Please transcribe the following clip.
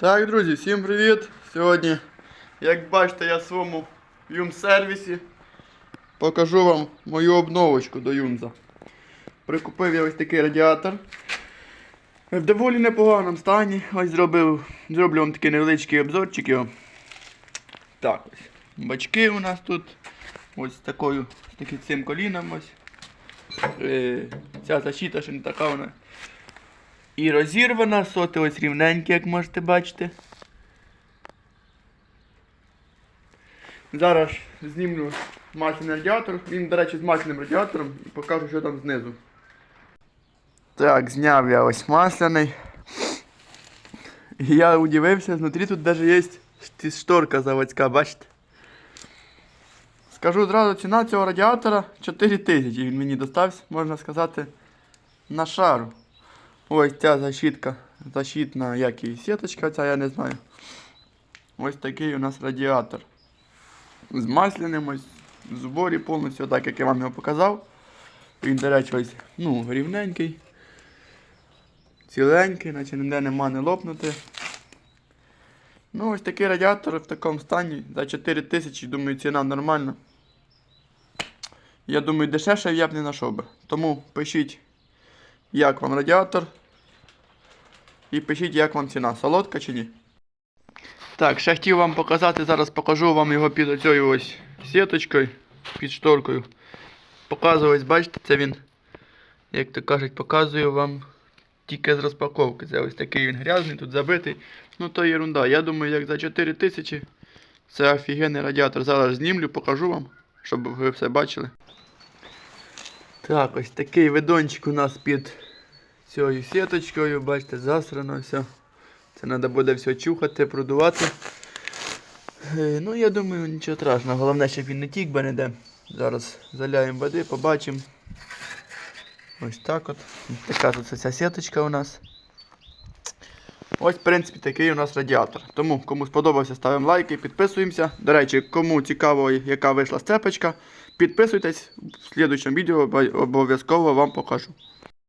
Так, друзі, всім привіт! Сьогодні, як бачите, я в своєму юм-сервісі покажу вам мою обновочку до юмза. Прикупив я ось такий радіатор. В доволі непоганому стані. Ось зробив, зроблю вам такий невеличкий обзорчик його. Так ось. Бачки у нас тут. Ось з такою, з таким цим коліном ось. Е, ця защита ще не така вона. І розірвана, соти ось рівненькі, як можете бачити. Зараз знімлю масляний радіатор. Він, до речі, з масляним радіатором і покажу, що там знизу. Так, зняв я ось масляний. І я удивився, внутрі тут навіть є шторка заводська, бачите? Скажу зразу, ціна цього радіатора 4 тисячі. Він мені достався, можна сказати, на шару. Ось ця защитка, защитна, як і сіточка, ця я не знаю. Ось такий у нас радіатор. З масляним ось в зборі повністю, так як я вам його показав. Він, до речі, ось ну, рівненький. Ціленький, наче ніде нема не лопнути. Ну, ось такий радіатор в такому стані. За 4 тисячі, думаю, ціна нормальна. Я думаю, дешевше я б не знайшов би. Тому пишіть, як вам радіатор. І пишіть, як вам ціна, солодка чи ні. Так, ще хотів вам показати, зараз покажу вам його під оцею ось сіточкою, під шторкою. Показую, ось бачите, це він, як то кажуть, показую вам тільки з розпаковки. Це ось такий він грязний, тут забитий. Ну то ерунда. Я думаю, як за 4 тисячі це офігенний радіатор. Зараз знімлю, покажу вам, щоб ви все бачили. Так, ось такий видончик у нас під цією сіточкою, бачите, засрано все. Це треба буде все чухати, продувати. Е, Ну, я думаю, нічого страшного. Головне, щоб він не тік би ніде. Зараз заляємо води, побачимо. Ось так от. Така тут ця сіточка у нас. Ось, в принципі, такий у нас радіатор. Тому, кому сподобався, ставимо лайки, підписуємося. До речі, кому цікаво, яка вийшла сцепочка, підписуйтесь. В слідчому відео обов'язково вам покажу.